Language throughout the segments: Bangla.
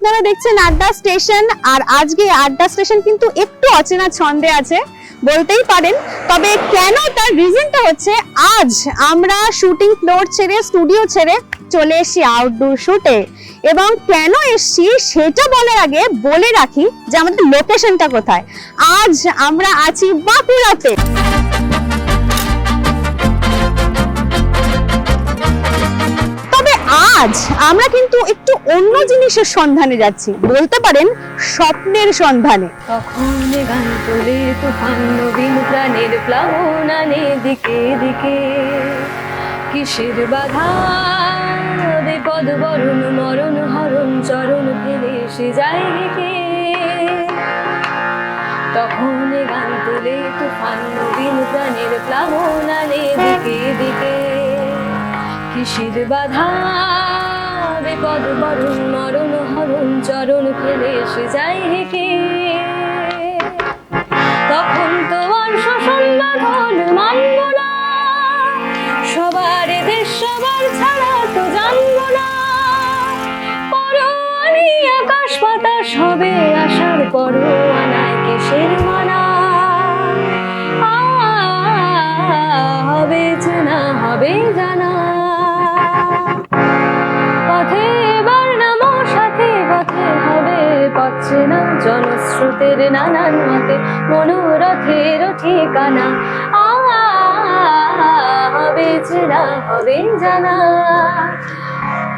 আপনারা দেখছেন আড্ডা স্টেশন, আর আজকে আড্ডা স্টেশন কিন্তু একটু অচেনা ছন্দে আছে, বলতেই পারেন। তবে কেন তার রিজনটা হচ্ছে, আজ আমরা শুটিং ফ্লোর ছেড়ে স্টুডিও ছেড়ে চলে এসেছি আউটডোর শুটে এবং কেন এসেছি সেটা বলার আগে বলে রাখি যে আমাদের লোকেশনটা কোথায়। আজ আমরা আছি বাঁকুড়াতে। আজ আমরা কিন্তু একটু অন্য জিনিসের সন্ধানে যাচ্ছি। বলতে পারেন স্বপ্নের সন্ধানে। দিকে দিকে। কিসের বাধা? বিপদ বরণ, মরণ, হরণ, চরণ ফেলে সে যায় কে তখন গান তোলে তুফান নবীন প্রাণের প্লাবনানে দিকে দিকে। কিসের বাধা, বিপদ বরণ, মরণ হরণ, চরণ ফেলে সে যায় হেঁকে তখন তো আর শোষণ মানব সবার দেশ সবার ছাড়া তো জানব না। আকাশ বাতাস হবে আসার পরোয়ানায় কিসের মানা হবে হবে জানা জনস্রোতের নানান মতে, মনোরথের ঠিকানা। হবে চেনা হবে জানা।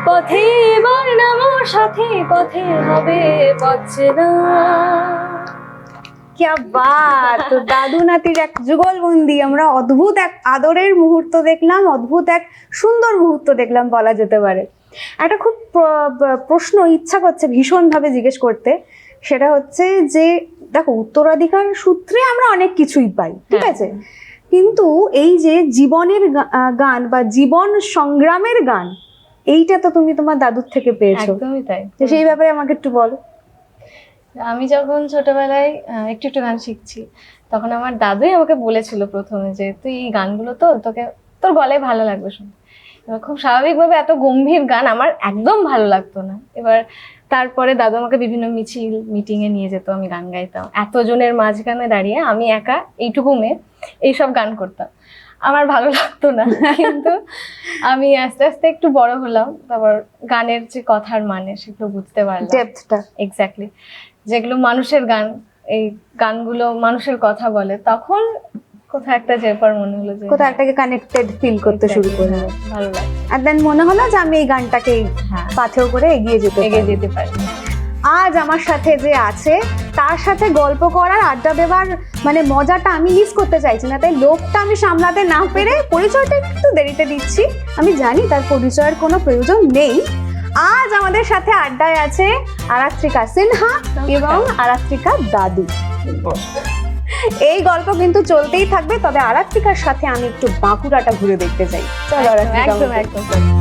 পথে এবার নামো সাথে পথে হবে পাচ্ছে না দাদু নাতির এক যুগলবন্দি, আমরা অদ্ভুত এক আদরের মুহূর্ত দেখলাম, অদ্ভুত এক সুন্দর মুহূর্ত দেখলাম, বলা যেতে পারে। একটা খুব প্রশ্ন ইচ্ছা করছে ভীষণভাবে জিজ্ঞেস করতে। সেটা হচ্ছে যে দেখো উত্তরাধিকার সূত্রে আমরা অনেক কিছুই পাই ঠিক হ্যাঁ। আছে? কিন্তু এই যে জীবনের গান বা জীবন সংগ্রামের গান এইটা তো তুমি তোমার দাদুর থেকে পেয়েছ। একদমই তাই। সেই ব্যাপারে আমাকে একটু বলো। আমি যখন ছোটবেলায় একটু একটু গান শিখছি তখন আমার দাদুই আমাকে বলেছিল প্রথমে যে তুই এই গানগুলো তো তোকে তোর গলায় ভালো লাগবে শুনতে। এবার খুব স্বাভাবিকভাবে এত গম্ভীর গান আমার একদম ভালো লাগতো না। এবার তারপরে দাদু আমাকে বিভিন্ন মিছিল মিটিং এ নিয়ে যেত আমি গান গাইতাম। এতজনের মাঝখানে দাঁড়িয়ে আমি একা এইটুকু মেয়ে এইসব গান করতাম। আমার ভালো লাগতো না কিন্তু আমি আস্তে আস্তে একটু বড় হলাম তারপর গানের যে কথার মানে সেগুলো বুঝতে পারলাম। ডেপথটা এক্স্যাক্টলি যেগুলো মানুষের গান এই গানগুলো মানুষের কথা বলে তখন কোথাও একটা যেপার মনে হলো যে কোথাও একটাকে কানেক্টেড ফিল করতে শুরু করল। হ্যাঁ, ভালো লাগে আর দেন মনে হলো যে আমি এই গানটাকে হ্যাঁ। পাথেও করে এগিয়ে যেতে এগিয়ে যেতে পারি। আজ আমার সাথে যে আছে তার সাথে গল্প করার আড্ডা দেওয়ার মানে মজাটা আমি মিস করতে চাইছি না। তাই লোকটা আমি সামলাতে না পেরে পরিচয়টা একটু দেরিতে দিচ্ছি। আমি জানি তার পরিচয়ের কোনো প্রয়োজন নেই। আজ আমাদের সাথে আড্ডায় আছে আরাত্রিকা সিনহা এবং আরাত্রিকা দাদু। এই গল্প কিন্তু চলতেই থাকবে তবে আরাত্রিকার সাথে আমি একটু বাঁকুড়াটা ঘুরে দেখতে চাই। চলো আরাত্রিকা একদম একদম।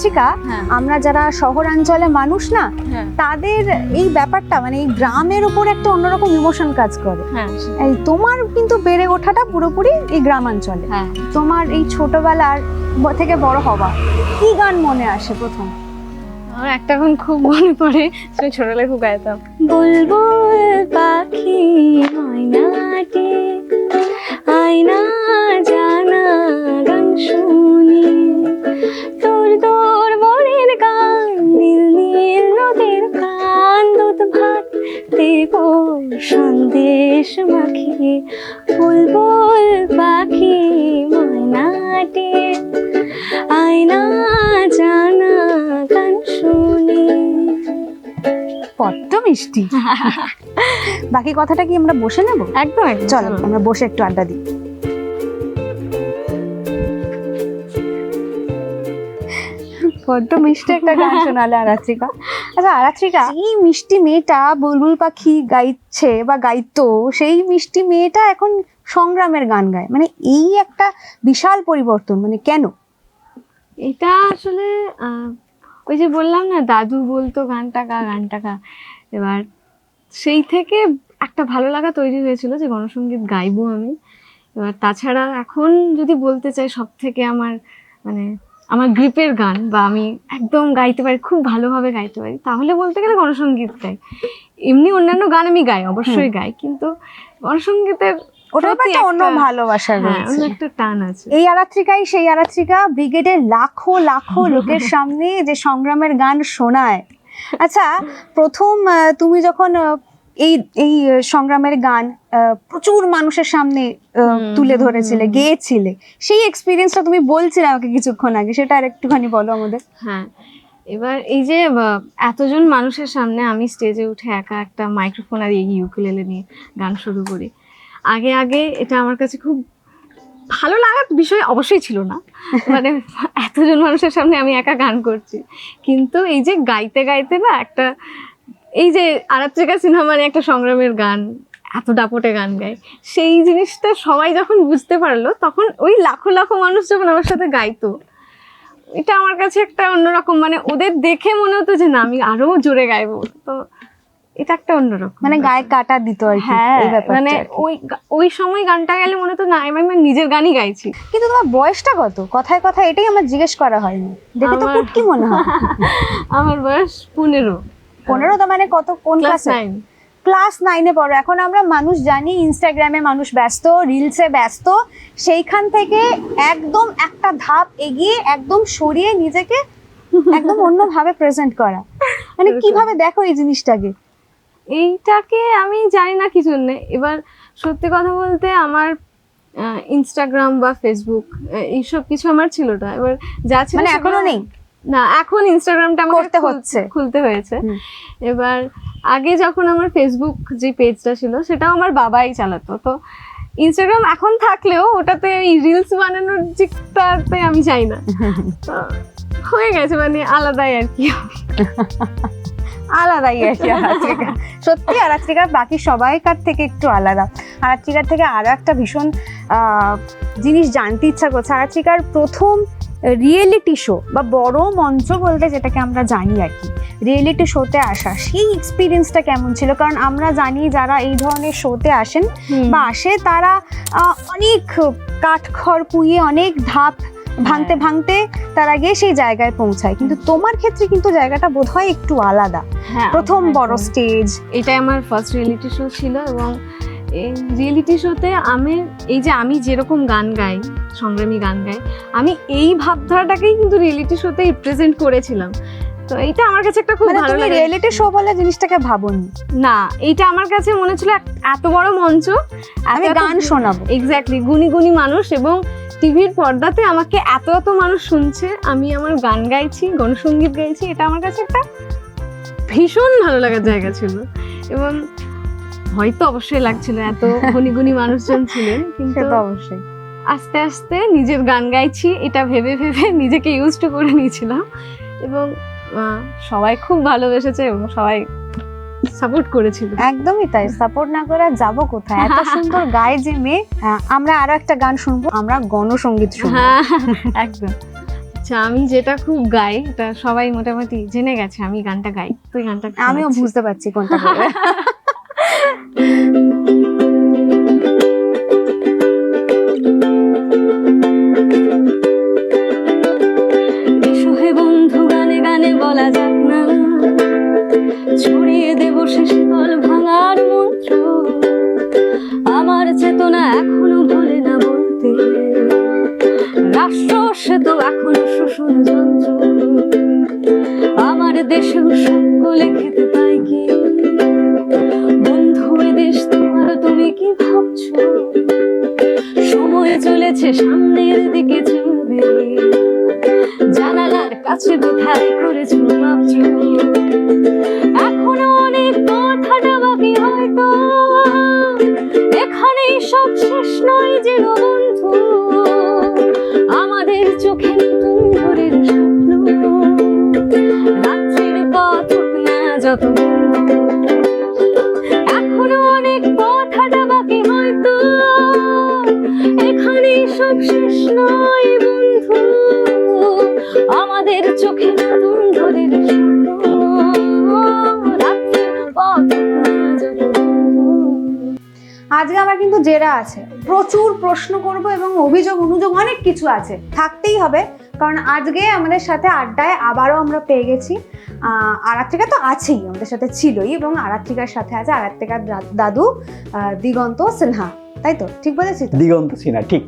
আচ্ছা হ্যাঁ। আমরা যারা শহরাঞ্চলে মানুষ না হ্যাঁ। তাদের এই ব্যাপারটা মানে এই গ্রামের উপর একটা অন্যরকম ইমোশন কাজ করে। হ্যাঁ এই তোমার কিন্তু বেড়ে ওঠাটা পুরোপুরি এই গ্রামাঞ্চলে। তোমার এই ছোটবেলার থেকে বড় হওয়া কি গান মনে আসে প্রথম? আমার একটা গান খুব মনে পড়ে ছোটবেলায় খুব গাইতাম। বুলবুল পাখি ময়নাটি আয়না জানা গান শুনি। তোর মনের গান নীল নীল নদীর গান দুধ ভাত দেব সন্দেশ মাখিয়ে বুলবুল পাখি ময়নাটি আয়না জানা গান শুনি। বড্ড মিষ্টি। বাকি কথাটা কি আমরা বসে নেব? একদম। চলো আমরা বসে একটু আড্ডা দিই। বড্ড মিষ্টি একটা গান শোনালে আরাত্রিকা। আচ্ছা আরাত্রিকা এই মিষ্টি মেয়েটা বুলবুল পাখি গাইছে বা গাইতো সেই মিষ্টি মেয়েটা এখন সংগ্রামের গান গায়। মানে এই একটা বিশাল পরিবর্তন মানে কেন? এটা আসলে ওই যে বললাম না দাদু বলতো গানটা গা গানটা গা এবার সেই থেকে একটা ভালো লাগা তৈরি হয়েছিল যে গণসঙ্গীত গাইবো আমি। এবার তাছাড়া এখন যদি বলতে চাই সব থেকে আমার মানে আমার গ্রিপের গান বা আমি একদম গাইতে পারি খুব ভালোভাবে গাইতে পারি। তাহলে বলতে গেলে গণসঙ্গীত গাই। এমনি অন্যান্য গান আমি গাই অবশ্যই গাই কিন্তু গণসঙ্গীতের ওটার একটা অন্য ভালোবাসা হ্যাঁ রয়েছে। একটা টান আছে। এই আরাত্রিকাই সেই আরাত্রিকা ব্রিগেডের লাখো লাখো লোকের সামনে যে সংগ্রামের গান শোনায়। আচ্ছা প্রথম তুমি যখন এই এই সংগ্রামের গান প্রচুর মানুষের সামনে তুলে ধরেছিলে গেয়েছিলে। সেই এক্সপিরিয়েন্সটা তুমি বলছিলে আমাকে কিছুক্ষণ আগে সেটা আর একটুখানি বলো আমাদের। হ্যাঁ এবার এই যে এতজন মানুষের সামনে আমি স্টেজে উঠে একা একটা মাইক্রোফোন আর এই ইউকুলেলে নিয়ে গান শুরু করি। আগে আগে এটা আমার কাছে খুব ভালো লাগার বিষয় অবশ্যই ছিল না। মানে এতজন মানুষের সামনে আমি একা গান করছি। কিন্তু এই যে গাইতে গাইতে না একটা এই যে আরাত্রিকা সিনহা মানে একটা সংগ্রামের গান এত দাপটে গান গায় সেই জিনিসটা সবাই যখন বুঝতে পারল তখন ওই লাখো লাখো মানুষ যখন আমার সাথে গাইতো এটা আমার কাছে একটা অন্যরকম মানে ওদের দেখে মনে হতো যে না আমি আরও জোরে গাইবো। তো এটা একটা অন্যরকম মানে গায়ে কাটা দিত আর হ্যাঁ মানে ওই ওই সময় গানটা গেলে মনে হতো না আমি নিজের গানই গাইছি। কিন্তু তোমার বয়সটা কত? কথায় কথা এটাই আমার জিজ্ঞেস করা হয়নি। দেখে তো কি মনে হয়? আমার বয়স পনেরো। পনেরো তো মানে কত? কোন ক্লাস নাইন ক্লাস নাইনে পড়ো। এখন আমরা মানুষ জানি ইনস্টাগ্রামে মানুষ ব্যস্ত রিলসে ব্যস্ত। সেইখান থেকে একদম একটা ধাপ এগিয়ে একদম সরিয়ে নিজেকে একদম অন্যভাবে প্রেজেন্ট করা। মানে এরকম। কীভাবে দেখো এই জিনিসটাকে? এইটাকে আমি জানি না কি জন্যে এবার সত্যি কথা বলতে আমার ইনস্টাগ্রাম বা ফেসবুক এইসব কিছু আমার ছিল না। এবার যা ছিল মানে এখনও নেই? না এখন ইনস্টাগ্রামটা আমার করতে হচ্ছে। খুলতে হয়েছে। এবার আগে যখন আমার ফেসবুক যে পেজটা ছিল সেটাও আমার বাবাই চালাতো। তো ইনস্টাগ্রাম এখন থাকলেও ওটাতে এই রিলস বানানোর দিকটাতে আমি চাই না। হয়ে গেছে মানে আলাদাই আর কি। আলাদাই আর কি আরাত্রিকা। সত্যি আরাত্রিকা বাকি সবাইকার থেকে একটু আলাদা। আরাত্রিকার থেকে আরও একটা ভীষণ জিনিস জানতে ইচ্ছা করছে। আরাত্রিকার প্রথম রিয়েলিটি শো বা বড় মঞ্চ বলতে যেটাকে আমরা জানি আর কি। রিয়েলিটি শোতে আসা সেই এক্সপিরিয়েন্সটা কেমন ছিল? কারণ আমরা জানি যারা এই ধরনের শোতে আসেন বা আসে তারা অনেক কাঠখড় পুইয়ে অনেক ধাপ ভাঙতে হ্যাঁ। ভাঙতে তারা গিয়ে সেই জায়গায় পৌঁছায়। কিন্তু তোমার ক্ষেত্রে কিন্তু জায়গাটা বোধহয় একটু আলাদা। হ্যাঁ, প্রথম বড় স্টেজ এটাই আমার ফার্স্ট রিয়েলিটি শো ছিল এবং এই রিয়েলিটি শোতে আমি এই যে আমি যেরকম গান গাই সংগ্রামী গান গাই আমি এই ভাবধারাটাকেই কিন্তু রিয়েলিটি শোতে প্রেজেন্ট করেছিলাম। তো এইটা আমার কাছে একটা খুব মানে ভালো লাগে। রিয়েলিটি শো বলে জিনিসটাকে ভাবনি? না এইটা আমার কাছে মনে ছিল এত বড় মঞ্চ আমি গান শোনাবো। এক্স্যাক্টলি গুণী গুণী মানুষ এবং টিভির পর্দাতে আমাকে এত এত মানুষ শুনছে আমি আমার গান গাইছি গণসঙ্গীত গাইছি এটা আমার কাছে একটা ভীষণ ভালো লাগার জায়গা ছিল। এবং হয়তো অবশ্যই লাগছিল এত গুণী মানুষজন ছিলেন কিন্তু অবশ্যই। আস্তে আস্তে নিজের গান গাইছি এটা ভেবে ভেবে নিজেকে ইউজ টু করে নিয়েছিলাম এবং সবাই খুব ভালোবেসেছে এবং সবাই সাপোর্ট করেছিল। একদমই তাই সাপোর্ট না করে যাব কোথায়? এত সুন্দর গায়ে যে মেয়ে আমরা আরও একটা গান শুনব আমরা গণসঙ্গীত শুনব। হ্যাঁ একদম। আচ্ছা আমি যেটা খুব গাই এটা সবাই মোটামুটি জেনে গেছে আমি গানটা গাই। তুই গানটা আমিও বুঝতে পারছি কোনটা বলবে। এখনও অনেক কথাটা বাকি হয়তো। এখানেই সব শেষ নয় বন্ধু। আমাদের চোখে নতুন পথ আজকে আমার কিন্তু জেরা আছে। প্রচুর প্রশ্ন করব এবং অভিযোগ, অনুযোগ অনেক কিছু আছে। থাকতেই হবে। কারণ আজকে আমাদের সাথে আড্ডায় আবারও আমরা পেয়ে গেছি। আরাত্রিকা তো আছেই আমাদের সাথে ছিলই এবং আরাত্রিকার সাথে আছে আরাত্রিকার দাদু দিগন্ত সিনহা তাই তো? ঠিক বলেছি দিগন্ত সিনহা ঠিক।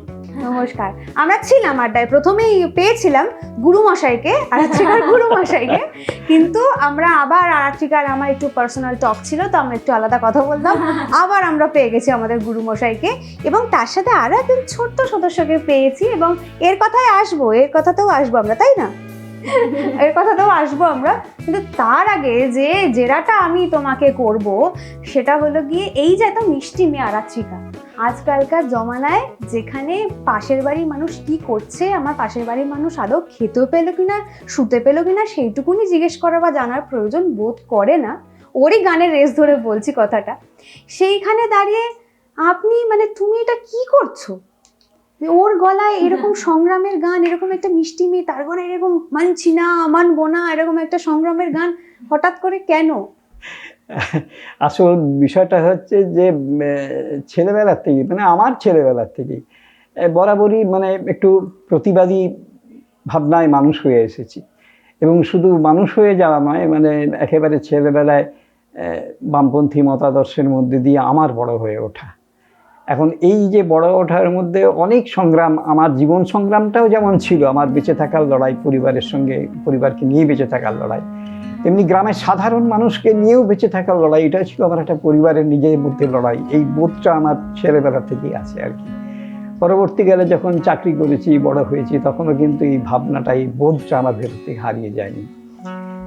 নমস্কার। আমরা ছিলাম আড্ডায় প্রথমেই পেয়েছিলাম গুরুমশাইকে আরাত্রিকার গুরুমশাইকে কিন্তু আমরা আবার আরাত্রিকার আমার একটু পার্সোনাল টক ছিল তো আমরা একটু আলাদা কথা বললাম আবার আমরা পেয়ে গেছি আমাদের গুরুমশাইকে এবং তার সাথে আরও একজন ছোট্ট সদস্যকে পেয়েছি এবং এর কথায় আসব এর কথাতেও আসব আমরা তাই না? এর কথাতেও আসব আমরা। কিন্তু তার আগে যে জেরাটা আমি তোমাকে করব, সেটা হলো গিয়ে এই যে এত মিষ্টি মেয়ে আরাত্রিকা আজকালকার জমানায় যেখানে পাশের বাড়ির মানুষ কি করছে, আমার পাশের বাড়ির মানুষ আদৌ খেতেও পেল কিনা, শুতে পেল কিনা, সেইটুকুনি জিজ্ঞেস করা বা জানার প্রয়োজন বোধ করে না। ওরই গানের রেস ধরে বলছি কথাটা। সেইখানে দাঁড়িয়ে আপনি মানে তুমি এটা কি করছ? ওর গলায় এরকম সংগ্রামের গান এরকম একটা মিষ্টি মেয়ে তার গলায় এরকম মানছি না মানবো না এরকম একটা সংগ্রামের গান হঠাৎ করে কেন? আসল বিষয়টা হচ্ছে যে ছেলেবেলার থেকে মানে আমার ছেলেবেলার থেকে বরাবরই মানে একটু প্রতিবাদী ভাবনায় মানুষ হয়ে এসেছি। এবং শুধু মানুষ হয়ে যাওয়া নয় মানে একেবারে ছেলেবেলায় বামপন্থী মতাদর্শের মধ্যে দিয়ে আমার বড় হয়ে ওঠা। এখন এই যে বড় ওঠার মধ্যে অনেক সংগ্রাম, আমার জীবন সংগ্রামটাও যেমন ছিল, আমার বেঁচে থাকার লড়াই, পরিবারের সঙ্গে, পরিবারকে নিয়ে বেঁচে থাকার লড়াই, তেমনি গ্রামের সাধারণ মানুষকে নিয়েও বেঁচে থাকার লড়াই এটা ছিল আমার একটা পরিবারের নিজের মধ্যে লড়াই, এই বোধটা আমার ছেলেবেলা থেকেই আছে আর কি। পরবর্তীকালে যখন চাকরি করেছি, বড় হয়েছি, তখনও কিন্তু এই ভাবনাটা, এই বোধটা আমার ভেতর থেকে হারিয়ে যায়নি।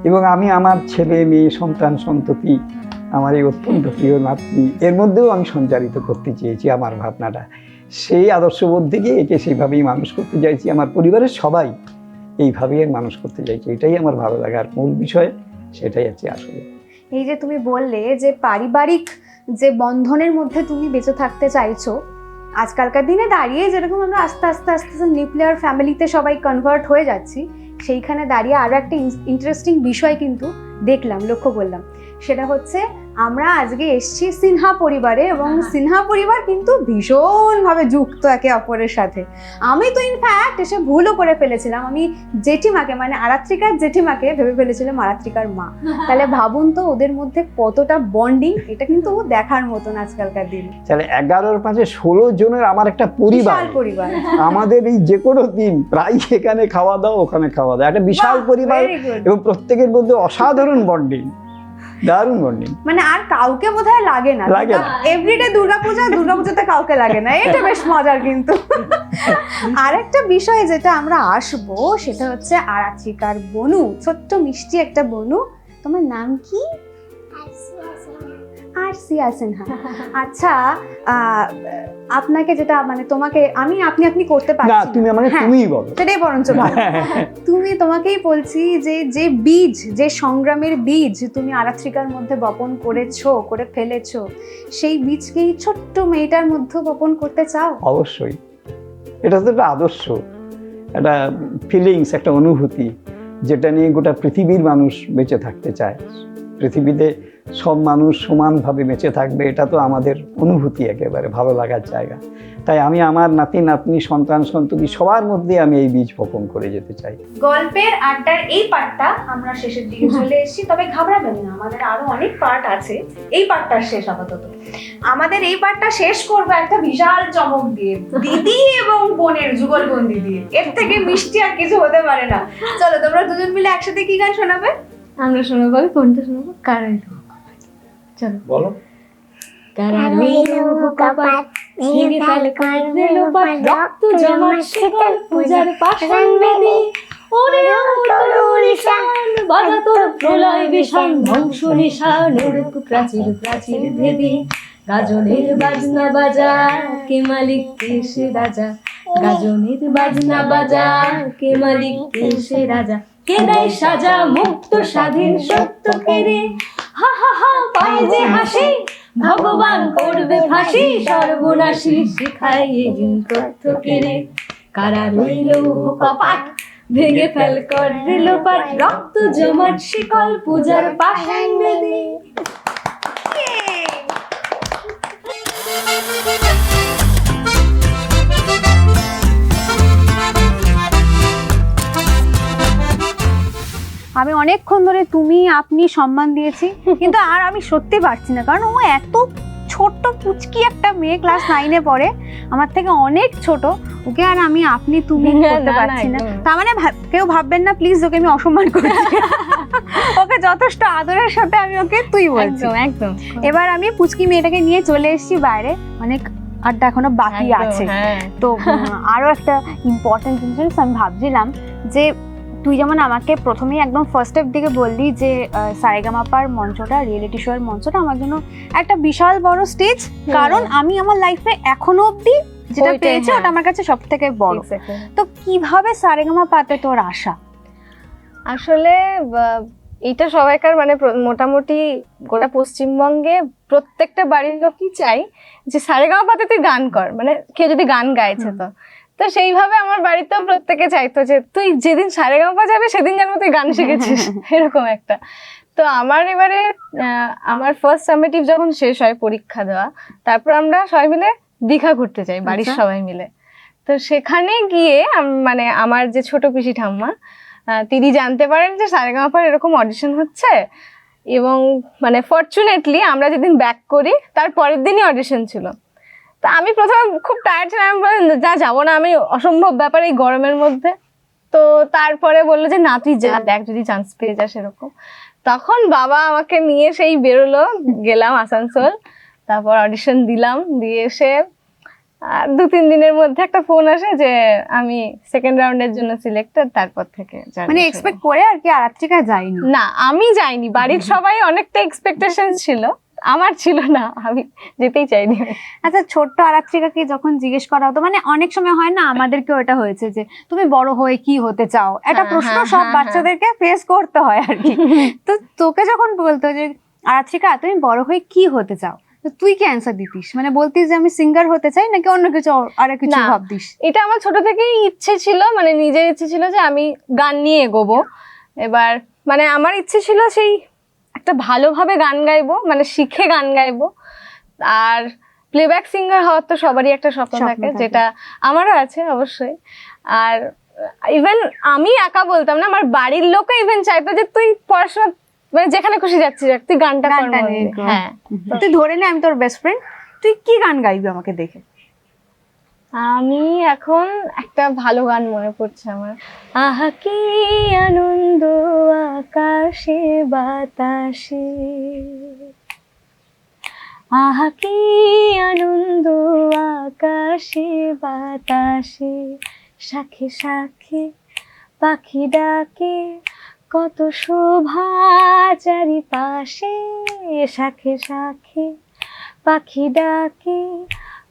এবং আমি আমার ছেলে, মেয়ে, সন্তান, সন্ততি আমার এই অত্যন্ত প্রিয় নাতনি। এর মধ্যেও আমি সঞ্চারিত করতে চেয়েছি আমার ভাবনাটা। সেই আদর্শবোধ থেকে একে সেইভাবেই মানুষ করতে চাইছি, আমার পরিবারের সবাই এইভাবেই মানুষ করতে চাইছি। এটাই আমার ভালো লাগার মূল বিষয়, সেটাই আছে আসলে। এই যে তুমি বললে যে পারিবারিক যে বন্ধনের মধ্যে তুমি বেঁচে থাকতে চাইছো, আজকালকার দিনে দাঁড়িয়ে যেরকম আমরা আস্তে আস্তে আস্তে আস্তে নিউক্লিয়ার ফ্যামিলিতে সবাই কনভার্ট হয়ে যাচ্ছি, সেইখানে দাঁড়িয়ে আরও একটা ইন্টারেস্টিং বিষয় কিন্তু দেখলাম, লক্ষ্য করলাম। সেটা হচ্ছে আমরা আজকে এসছি সিনহা পরিবারে এবং সিনহা পরিবার কিন্তু ভীষণভাবে যুক্ত একে অপরের সাথে। আমি তো ইনফ্যাক্ট এসে ভুলও করে ফেলেছিলাম। আমি জেঠিমাকে মানে আরাত্রিকার জেঠিমাকে ভেবে ফেলেছিলাম আরাত্রিকার মা। তাহলে ভাবুন তো ওদের মধ্যে কতটা বন্ডিং এটা কিন্তু দেখার মতন আজকালকার দিন। তাহলে এগারোর পাঁচে ষোলো জনের আমার একটা পরিবার। পরিবার। আমাদের এই যে কোনো দিন প্রায় এখানে খাওয়া দাওয়া ওখানে খাওয়া দাওয়া একটা বিশাল পরিবার এবং প্রত্যেকের মধ্যে অসাধারণ বন্ডিং দারুণ বন্ডিং মানে আর কাউকে বোধহয় লাগে না। লাগে না। এভরিডে দুর্গাপূজা দুর্গাপূজাতে কাউকে লাগে না। এটা বেশ মজার কিন্তু। আরেকটা বিষয় যেটা আমরা আসব সেটা হচ্ছে আরাচিকার বনু ছোট্ট মিষ্টি একটা বনু। তোমার নাম কি? আরসিয়া সিনহা আচ্ছা আপনাকে যেটা মানে তোমাকে আমি আপনি আপনি করতে পারছি না। তুমি আমাকে হ্যাঁ, তুমিই বলো। সেটাই বরঞ্চ ভালো তুমি তোমাকেই বলছি যে যে বীজ যে সংগ্রামের বীজ তুমি আরাত্রিকার মধ্যে বপন করেছ করে ফেলেছো সেই বীজকেই ছোট্ট মেয়েটার মধ্যে বপন করতে চাও? অবশ্যই। এটা তো একটা আদর্শ একটা ফিলিংস একটা অনুভূতি যেটা নিয়ে গোটা পৃথিবীর মানুষ বেঁচে থাকতে চায়। পৃথিবীতে সব মানুষ সমানভাবে বেঁচে থাকবে এটা তো আমাদের অনুভূতি একেবারে ভালো লাগার জায়গা। তাই আমি আমার নাতি নাতনি সন্তান সন্ততি সবার মধ্যে আমি এই বীজ বপন করে যেতে চাই। গল্পের আড্ডার এই পার্টটা আমরা শেষের দিকে চলে এসেছি তবে ঘাবড়াবেন না আমাদের আরও অনেক পার্ট আছে। এই পার্টটা শেষ আপাতত। আমাদের এই পার্টটা শেষ করব একটা বিশাল চমক দিয়ে দিদি এবং বোনের যুগলবন্দি দিয়ে। এর থেকে মিষ্টি আর কিছু হতে পারে না। চলো তোমরা দুজন মিলে একসাথে কি গান শোনাবে? আমরা শোনাবো কোনটা শোনাবো? কারাই চলো বলো। রক্ত পূজার পাষাণ বেদি। ওরে তোর প্রলয় বিষাণ ধ্বংস নিশান। প্রাচীর প্রাচীর ভেদি। গাজনের বাজনা বাজা কে মালিক কে সে রাজা? গাজনের বাজনা বাজা কে মালিক কে সে রাজা? কে দেয় সাজা মুক্ত স্বাধীন সত্য কেড়ে হা হা হা পায় যে হাসি ভগবান করবে ফাঁসি সর্বনাশী শিখাইয়ে তথ্য কেড়ে কারা রইল কপাট ভেঙে ফেল কর দিল পাট রক্ত জমাট শিকল পূজার পাশান বেদি। আমি অনেকক্ষণ ধরে তুমি আপনি সম্মান দিয়েছি কিন্তু আর আমি সত্যি পারছি না। কারণ ও এত ছোট্ট পুচকি একটা মেয়ে ক্লাস নাইনে পড়ে আমার থেকে অনেক ছোট। ওকে আর আমি আপনি তুমি করতে পারছি না। তার মানে কেউ ভাববেন না প্লিজ ওকে আমি অসম্মান করছি। ওকে যথেষ্ট আদরের সাথে আমি ওকে তুই বলছি। একদম। এবার আমি পুচকি মেয়েটাকে নিয়ে চলে এসেছি বাইরে। অনেক আড্ডা এখনও বাকি আছে। হ্যাঁ। তো আরও একটা ইম্পর্টেন্ট জিনিস আমি ভাবছিলাম যে তুই যেমন আমাকে প্রথমেই একদম ফার্স্ট স্টেপ দিকে বললি যে সারেগামাপার মঞ্চটা রিয়েলিটি শো এর মঞ্চটা আমার জন্য একটা বিশাল বড় স্টেজ কারণ আমি আমার লাইফে এখনও অবধি যেটা পেয়েছি হ্যাঁ। ওটা আমার কাছে সব থেকে বড়. তো কীভাবে সারেগামা পাতে তোর আশা? আসলে এটা সবাইকার মানে মোটামুটি গোটা পশ্চিমবঙ্গে প্রত্যেকটা বাড়ির লোকই চাই যে সারেগামা পাতে তুই গান কর। মানে কেউ যদি গান গাইছে তো। তো সেইভাবে আমার বাড়িতেও প্রত্যেকে চাইতো যে তুই যেদিন সারেগামা যাবে সেদিন যেন তুই গান শিখেছিস। এরকম একটা। তো আমার এবারে আমার ফার্স্ট সামেটিভ যখন শেষ হয় পরীক্ষা দেওয়া তারপর আমরা সবাই মিলে দীঘা ঘুরতে যাই বাড়ির আচ্ছা। সবাই মিলে। তো সেখানে গিয়ে মানে আমার যে ছোট পিসি ঠাম্মা তিনি জানতে পারেন যে সারেগামাপার এরকম অডিশন হচ্ছে এবং মানে ফর্চুনেটলি আমরা যেদিন ব্যাক করি তার পরের দিনই অডিশন ছিল। তা আমি প্রথমে খুব টায়ার্ড ছিলাম আমি বললাম, যা যাব না আমি অসম্ভব ব্যাপার এই গরমের মধ্যে। তো তারপরে বলল যে না তুই যা দেখ যদি চান্স পেয়ে যাস এরকম। তখন বাবা আমাকে নিয়ে সেই বেরোলো গেলাম আসানসোল। তারপর অডিশন দিলাম দিয়ে এসে আহ, দু তিন দিনের মধ্যে একটা ফোন আসে যে আমি সেকেন্ড রাউন্ডের জন্য সিলেক্টেড তারপর থেকে মানে এক্সপেক্ট করে আর কি আরাত্রিকা যায়নি? না আমি যাইনি বাড়ির সবাই অনেকটা এক্সপেকটেশন ছিল। আমার ছিল না আমি যেতেই চাইনি। আচ্ছা ছোট্ট আরাত্রিকাকে যখন জিজ্ঞেস করা হতো মানে অনেক সময় হয় না আমাদেরকেও এটা হয়েছে যে তুমি বড় হয়ে কি হতে চাও? একটা হ্যাঁ, প্রশ্ন হ্যাঁ, সব হ্যাঁ, বাচ্চাদেরকে ফেস করতে হয় আর কি। তো তোকে যখন বলতো যে আরাত্রিকা তুমি বড় হয়ে কি হতে চাও? তুই কি অ্যান্সার দিতিস? মানে বলতিস যে আমি সিঙ্গার হতে চাই নাকি অন্য কিছু আর কিছু। ভাবতিস? এটা আমার ছোট থেকেই ইচ্ছে ছিল মানে নিজের ইচ্ছে ছিল যে আমি গান নিয়ে এগোবো। এবার মানে আমার ইচ্ছে ছিল সেই একটা ভালোভাবে গান গাইবো মানে শিখে গান গাইবো। আর প্লেব্যাক সিঙ্গার হওয়ার তো সবারই একটা স্বপ্ন থাকে। যেটা আমারও আছে অবশ্যই। আর ইভেন আমি একা বলতাম না আমার বাড়ির লোকও ইভেন চাইতো যে তুই পড়াশোনা মানে যেখানে খুশি যাচ্ছিস তুই গানটা। হ্যাঁ। তুই ধরে নে আমি তোর বেস্ট ফ্রেন্ড তুই কি গান গাইবি আমাকে দেখে? আমি এখন একটা ভালো গান মনে পড়ছে আমার। আহা কি আনন্দ। আকাশে বাতাসে। আহা, কি আনন্দ আকাশে বাতাসে। শাখে শাখে পাখি ডাকে, কত শোভা চারিপাশে। শাখে শাখে পাখি ডাকে,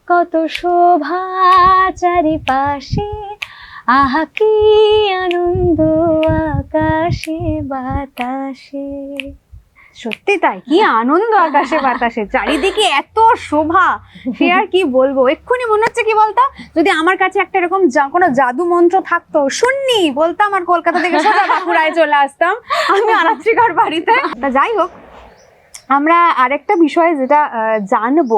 কত শোভা চারিপাশে। আহা কি আনন্দ আকাশে বাতাসে। সত্যি তাই? কি আনন্দ আকাশে বাতাসে। চারিদিকে এত শোভা। সে আর কি বলব? এক্ষুনি মনে হচ্ছে কি বলতো? যদি আমার কাছে একটা এরকম কোনো জাদু মন্ত্র থাকতো শুননি? বলতাম আর কলকাতা থেকে সোজা বাঁকুড়ায় চলে আসতাম। আমি আরাত্রিকার বাড়িতে। তা যাই হোক আমরা আরেকটা বিষয় যেটা জানব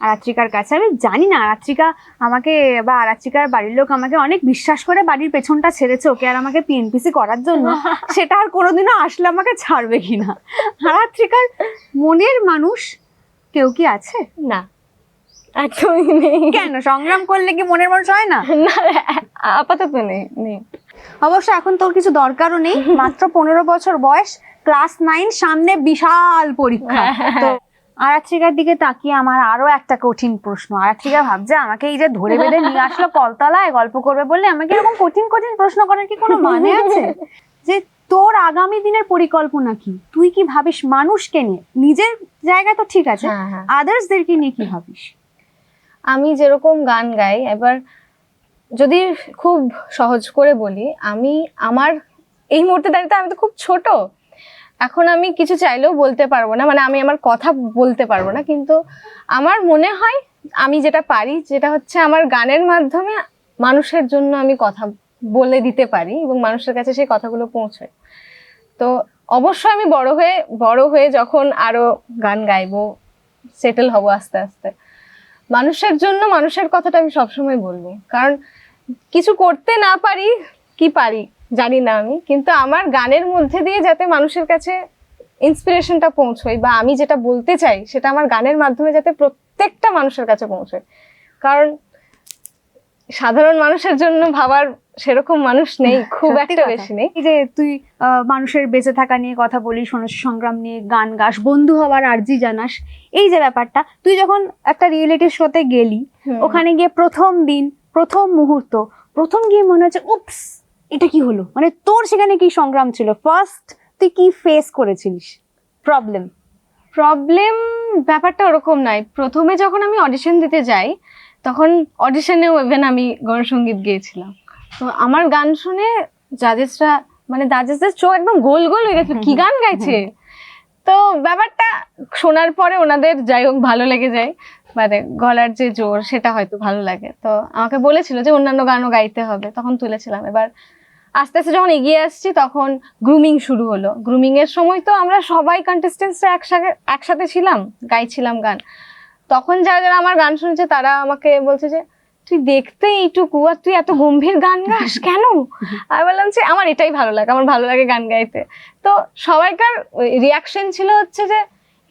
আরাত্রিকার কাছে। আমি জানি না আরাত্রিকা আমাকে বা আরাত্রিকার বাড়ির লোক আমাকে অনেক বিশ্বাস করে বাড়ির পেছনটা ছেড়েছে ওকে আর আমাকে পিএনপিসি করার জন্য। সেটা আর কোনোদিনও আসলে আমাকে ছাড়বে কিনা। আরাত্রিকার মনের মানুষ কেউ কি আছে? না। একদমই নেই। কেন সংগ্রাম করলে কি মনের মানুষ হয় না? আপাতত নেই নেই। অবশ্য এখন তোর কিছু দরকারও নেই। মাত্র পনেরো বছর বয়স ক্লাস নাইন সামনে বিশাল পরীক্ষা। তো আরাত্রিকার দিকে তাকিয়ে আমার আরও একটা কঠিন প্রশ্ন। আরাত্রিকা ভাবছে আমাকে এই যে ধরে বেঁধে নিয়ে আসলো কলতলায় গল্প করবে বললে আমাকে এরকম কঠিন কঠিন প্রশ্ন করার কি কোনো মানে আছে? যে তোর আগামী দিনের পরিকল্পনা কি? তুই কি ভাবিস মানুষকে নিয়ে? নিজের জায়গা তো ঠিক আছে হ্যাঁ হ্যাঁ। আদার্সদেরকে নিয়ে কি ভাবিস? আমি যেরকম গান গাই এবার যদি খুব সহজ করে বলি আমি আমার এই মুহূর্তে দাঁড়িয়ে তো আমি তো খুব ছোট। এখন আমি কিছু চাইলেও বলতে পারব না মানে আমি আমার কথা বলতে পারব না, কিন্তু আমার মনে হয় আমি যেটা পারি যেটা হচ্ছে আমার গানের মাধ্যমে মানুষের জন্য আমি কথা বলে দিতে পারি এবং মানুষের কাছে সেই কথাগুলো পৌঁছয়। তো অবশ্যই আমি বড় হয়ে বড় হয়ে যখন আরও গান গাইবো সেটেল হব আস্তে আস্তে, মানুষের জন্য মানুষের কথাটা আমি সবসময় বলব। কারণ কিছু করতে না পারি, কি পারি? জানি না আমি কিন্তু আমার গানের মধ্যে দিয়ে যাতে মানুষের কাছে ইন্সপিরেশনটা পৌঁছয় বা আমি যেটা বলতে চাই সেটা আমার গানের মাধ্যমে যাতে প্রত্যেকটা মানুষের কাছে পৌঁছয়। কারণ সাধারণ মানুষের জন্য ভাবার সেরকম মানুষ নেই খুব একটা বেশি নেই। যে তুই মানুষের বেঁচে থাকা নিয়ে কথা বলিস মানুষ সংগ্রাম নিয়ে গান গাস বন্ধু হওয়ার আর্জি জানাস এই যে ব্যাপারটা তুই যখন একটা রিয়েলিটি শোতে গেলি ওখানে গিয়ে প্রথম দিন প্রথম মুহূর্ত প্রথম গিয়ে মনে হচ্ছে উপস এটা কি হলো? মানে তোর সেখানে কি সংগ্রাম ছিল? ফার্স্ট তুই কি ফেস করেছিলিস? প্রবলেম প্রবলেম ব্যাপারটা ওরকম নয় প্রথমে যখন আমি অডিশন দিতে যাই, তখন অডিশনেও ইভেন আমি গণসঙ্গীত গিয়েছিলাম। তো আমার গান শুনে জাজেসরা মানে জাজেসদের চোখ একদম গোল গোল হয়ে গেছে কি গান গাইছে? তো ব্যাপারটা শোনার পরে ওনাদের যাই হোক ভালো লেগে যায়। মানে গলার যে জোর, সেটা হয়তো ভালো লাগে। তো আমাকে বলেছিল যে অন্যান্য গানও গাইতে হবে। তখন তুলেছিলাম। এবার আস্তে আস্তে যখন এগিয়ে আসছি, তখন গ্রুমিং শুরু হলো। গ্রুমিং এর সময় তো আমরা সবাই কন্টেস্টেন্টসরা একসাথে একসাথে ছিলাম, গাইছিলাম গান। তখন যারা যারা আমার গান শুনছে, তারা আমাকে বলছে যে, তুই দেখতে এইটুকু আর তুই এত গম্ভীর গান গাস কেন? আমি বললাম যে, আমার এটাই ভালো লাগে, আমার ভালো লাগে গান গাইতে। তো সবাইকার রিয়াকশন ছিল হচ্ছে যে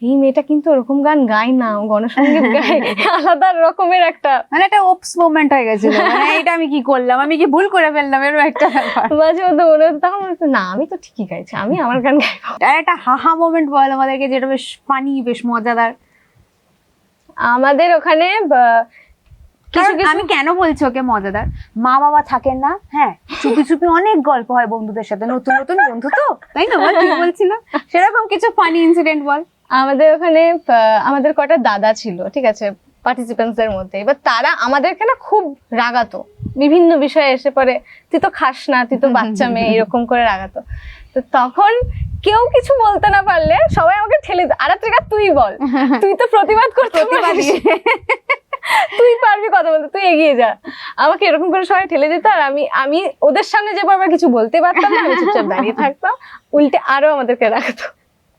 এই মেয়েটা কিন্তু ওরকম গান গায় না ও গণসঙ্গীত গায় আলাদা রকমের একটা। মানে একটা ওপস মোমেন্ট হয়ে গেছিল। মানে এটা আমি কি করলাম? আমি কি ভুল করে ফেললাম? এরকম একটা মাঝে মধ্যে মনে হতো তখন মনে না আমি তো ঠিকই গাইছি আমি আমার গান গাইবো আর একটা হাহা মোমেন্ট বল আমাদেরকে যেটা বেশ ফানি বেশ মজাদার। আমাদের ওখানে আমি কেন বলছি ওকে মজাদার? মা বাবা থাকেন না হ্যাঁ চুপি চুপি অনেক গল্প হয় বন্ধুদের সাথে নতুন নতুন বন্ধু তো তাই না? বল বলছি না? সেরকম কিছু ফানি ইনসিডেন্ট বল। আমাদের ওখানে আমাদের কটা দাদা ছিল ঠিক আছে পার্টিসিপেন্টসদের মধ্যে। এবার তারা আমাদেরকে না খুব রাগাতো। বিভিন্ন বিষয়ে এসে পরে তুই তো খাস না তুই তো বাচ্চা মেয়ে এরকম করে রাগাতো। তো তখন কেউ কিছু বলতে না পারলে সবাই আমাকে ঠেলে আরাত্রিকা তুই বল তুই তো প্রতিবাদ করতে পারিস। তুই পারবি কথা বলতে তুই এগিয়ে যা। আমাকে এরকম করে সবাই ঠেলে দিত আর আমি আমি ওদের সামনে যে বারবার কিছু বলতে পারতাম না আমি চুপচাপ দাঁড়িয়ে থাকতাম। উল্টে আরও আমাদেরকে রাখতো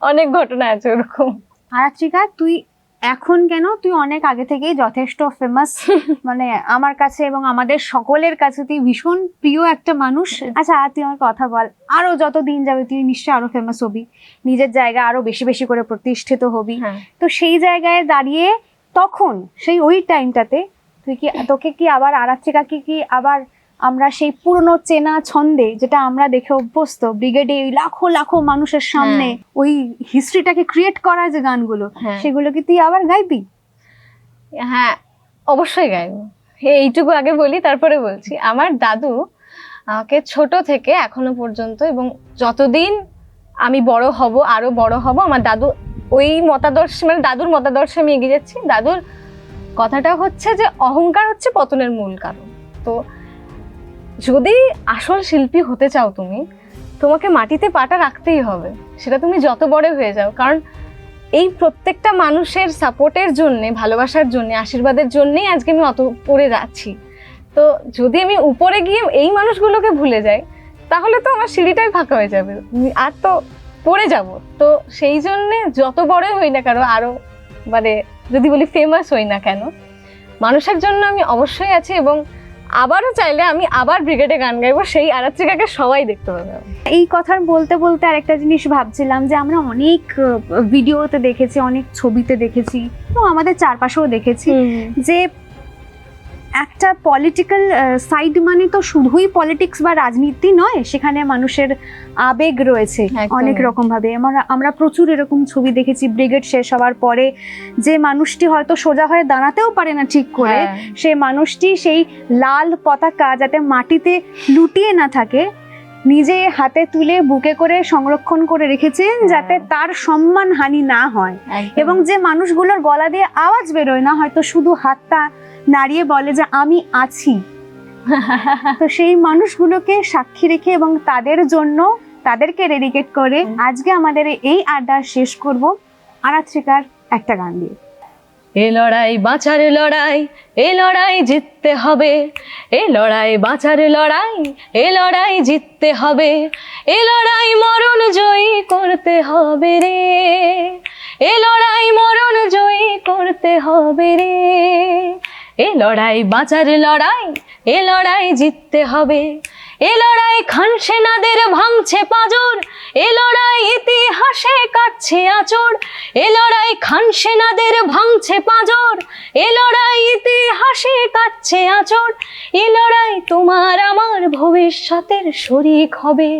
অনেক ঘটনা আছে ওরকম। আরাত্রিকা তুই এখন কেন? তুই অনেক আগে থেকেই যথেষ্ট ফেমাস মানে আমার কাছে এবং আমাদের সকলের কাছে তুই ভীষণ প্রিয় একটা মানুষ। আচ্ছা আর তুই আমার কথা বল। আরও যত দিন যাবে তুই নিশ্চয়ই আরও ফেমাস হবি। নিজের জায়গা আরও বেশি বেশি করে প্রতিষ্ঠিত হবি। হ্যাঁ। তো সেই জায়গায় দাঁড়িয়ে তখন সেই ওই টাইমটাতে তুই কি তোকে কি আবার আরাত্রিকাকে কি আবার আমরা সেই পুরনো চেনা ছন্দে যেটা আমরা দেখে অভ্যস্ত ব্রিগেডে ওই লাখো লাখো মানুষের সামনে ওই হিস্ট্রিটাকে ক্রিয়েট করা যে গানগুলো হ্যাঁ। সেগুলো কি তুই আবার গাইবি? হ্যাঁ অবশ্যই গাইবো। এইটুকু আগে বলি তারপরে বলছি। আমার দাদু আমাকে ছোট থেকে এখনও পর্যন্ত এবং যতদিন আমি বড় হব আরও বড় হব আমার দাদু ওই মতাদর্শ মানে দাদুর মতাদর্শে আমি এগিয়ে যাচ্ছি। দাদুর কথাটা হচ্ছে যে অহংকার হচ্ছে পতনের মূল কারণ। তো যদি আসল শিল্পী হতে চাও তুমি, তোমাকে মাটিতে পাটা রাখতেই হবে। সেটা তুমি যত বড় হয়ে যাও। কারণ এই প্রত্যেকটা মানুষের সাপোর্টের জন্যে, ভালোবাসার জন্যে, আশীর্বাদের জন্যেই আজকে আমি অত পড়ে যাচ্ছি। তো যদি আমি উপরে গিয়ে এই মানুষগুলোকে ভুলে যাই, তাহলে তো আমার সিঁড়িটাই ফাঁকা হয়ে যাবে। আর তো পড়ে যাব। তো সেই জন্যে যত বড় হই না কেন আরও মানে যদি বলি ফেমাস হই না কেন, মানুষের জন্য আমি অবশ্যই আছি এবং আবারও চাইলে আমি আবার ব্রিগেডে গান গাইবো সেই আরাত্রিকাকে সবাই দেখতে পাবে। এই কথার বলতে বলতে আর একটা জিনিস ভাবছিলাম যে আমরা অনেক ভিডিওতে দেখেছি অনেক ছবিতে দেখেছি এবং আমাদের চারপাশেও দেখেছি যে একটা পলিটিক্যাল সাইড মানে তো শুধুই পলিটিক্স বা রাজনীতি নয় সেখানে মানুষের আবেগ রয়েছে অনেক রকম ভাবে আমরা আমরা প্রচুর এরকম ছবি দেখেছি ব্রিগেড শেষ হওয়ার পরে যে মানুষটি হয়তো সোজা হয়ে দাঁড়াতেও পারে না ঠিক করে হ্যাঁ। সে মানুষটি সেই লাল পতাকা যাতে মাটিতে লুটিয়ে না থাকে নিজে হাতে তুলে বুকে করে সংরক্ষণ করে রেখেছেন যাতে তার সম্মান হানি না হয়। এবং যে মানুষগুলোর গলা দিয়ে আওয়াজ বেরোয় না হয়তো শুধু হাতটা নাড়িয়ে বলে যে আমি আছি। তো সেই মানুষগুলোকে সাক্ষী রেখে এবং তাদের জন্য তাদেরকে ডেডিকেট করে আজকে আমাদের এই আড্ডা শেষ করব। আরাত্রিকার একটা গান দিয়ে। এ লড়াই বাঁচার লড়াই, এ লড়াই জিততে হবে। এ লড়াই বাঁচার লড়াই, এ লড়াই জিততে হবে। এ লড়াই মরণ জয়ী করতে হবে রে। এ লড়াই মরণ জয়ী করতে হবে রে। এ লড়াই বাঁচার লড়াই, এ লড়াই জিততে হবে। এ লড়াই খান সেনাদের ভাঙছে পাঁজর এ লড়াই ইতিহাসে কাটছে আচর এ লড়াই খান সেনাদের ভাঙছে পাঁজর এ লড়াই ইতিহাসে কাটছে আচর এ লড়াই তোমার আমার ভবিষ্যতের শরিক হবে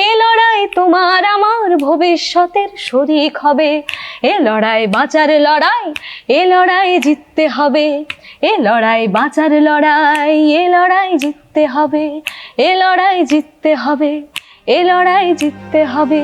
এ লড়াই তোমার আমার ভবিষ্যতের শরিক হবে এ লড়াই বাঁচার লড়াই এ লড়াই জিততে হবে এ লড়াই বাঁচার লড়াই এ লড়াই জিততে হবে এ লড়াই জিততে হবে এ লড়াই জিততে হবে।